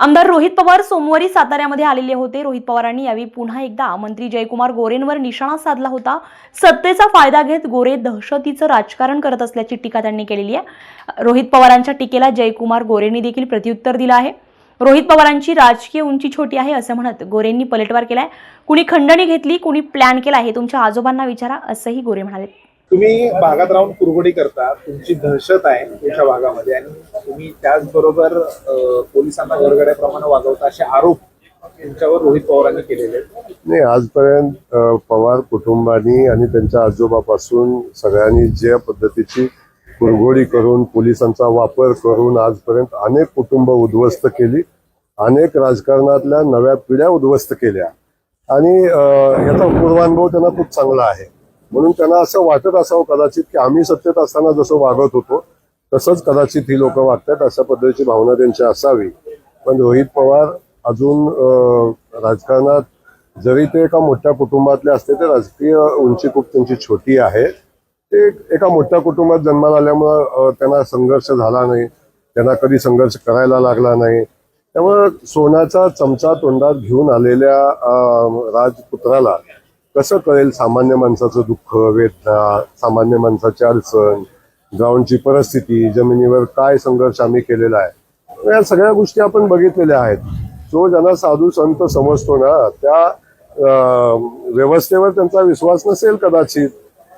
आमदार रोहित पवार सोमवारी साताऱ्यामध्ये आलेले होते. रोहित पवारांनी यावेळी पुन्हा एकदा मंत्री जयकुमार गोरेंवर निशाणा साधला होता. सत्तेचा फायदा घेत गोरे दहशतीचं राजकारण करत असल्याची टीका त्यांनी केलेली आहे. रोहित पवारांच्या टीकेला जयकुमार गोरेंनी देखील प्रत्युत्तर दिलं आहे. रोहित पवारांची राजकीय उंची छोटी आहे असं म्हणत गोरेंनी पलटवार केलाय. कुणी खंडणी घेतली कुणी प्लॅन केला हे तुमच्या आजोबांना विचारा असंही गोरे म्हणाले. तुम्ही भागात राहून कुरगोडी करता तुमची दहशत आहे तुमच्या भागामध्ये आणि तुम्ही त्याचबरोबर पोलिसांना घरगड्याप्रमाणे वागवता असे आरोप तुमच्यावर रोहित पवारांनी केलेले नाही आजपर्यंत पवार कुटुंबानी आणि त्यांच्या आजोबापासून सगळ्यांनी ज्या पद्धतीची कुरघोडी करून पोलिसांचा वापर करून आजपर्यंत अनेक कुटुंब उद्ध्वस्त केली अनेक राजकारणातल्या नव्या पिढ्या उद्ध्वस्त केल्या. आणि याचा पूर्वानुभव त्यांना खूप चांगला आहे. म्हणून त्यांना असं वाटत असावं कदाचित की आम्ही सत्तेत असताना जसं वागत होतो तसंच कदाचित ही लोक वागतात अशा पद्धतीची भावना त्यांची असावी. पण रोहित पवार अजून राजकारणात जरी ते एका मोठ्या कुटुंबातले असते ते राजकीय उंची खूप त्यांची छोटी आहे. ते एका मोठ्या कुटुंबात जन्माला आल्यामुळं त्यांना संघर्ष झाला नाही त्यांना कधी संघर्ष करायला लागला नाही. त्यामुळं सोन्याचा चमचा तोंडात घेऊन आलेल्या राजपुत्राला कसं कळेल सामान्य माणसाचं दुःख वेदना सामान्य माणसाची अडचण ग्राउंडची परिस्थिती जमिनीवर काय संघर्ष आम्ही केलेला आहे? या सगळ्या गोष्टी आपण बघितलेल्या आहेत. जो ज्यांना साधू संत समजतो ना त्या व्यवस्थेवर त्यांचा विश्वास नसेल कदाचित.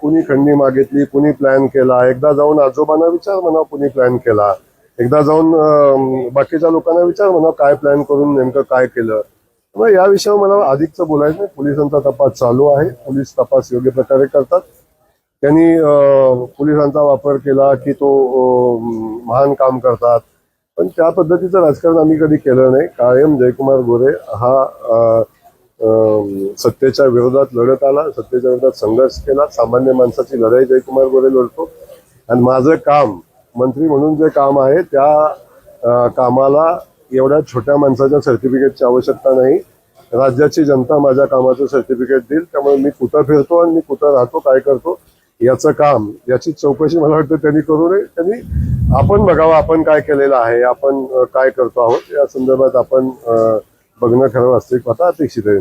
कुणी खंडी मागितली कुणी प्लॅन केला. एकदा जाऊन आजोबांना विचार म्हणा कुणी प्लॅन केला. एकदा जाऊन बाकीच्या लोकांना विचार म्हणा काय प्लॅन करून नेमकं काय केलं? त्यामुळे या विषयावर मला अधिकचं बोलायचं नाही. पोलिसांचा तपास चालू आहे. पोलीस तपास योग्य प्रकारे करतात. त्यांनी पोलिसांचा वापर केला की तो महान काम करतात. पण त्या पद्धतीचं राजकारण आम्ही कधी केलं नाही. कायम जयकुमार गोरे हा सत्तेच्या विरोधात लढत आला. सत्तेच्या विरोधात संघर्ष केला. सामान्य माणसाची लढाई जयकुमार गोरे लढतो. आणि माझं काम मंत्री म्हणून जे काम आहे त्या कामाला एवढ्या छोट्या माणसाच्या सर्टिफिकेटची आवश्यकता नाही. राज्याची जनता माझ्या कामाचं सर्टिफिकेट देईल त्यामुळे मी कुठं फिरतो आणि मी कुठं राहतो काय करतो याचं काम याची चौकशी मला वाटतं त्यांनी करू नये. त्यांनी आपण बघावं आपण काय केलेलं आहे आपण काय करतो आहोत या संदर्भात आपण बघणं खरं वास्तविक आता अपेक्षित आहे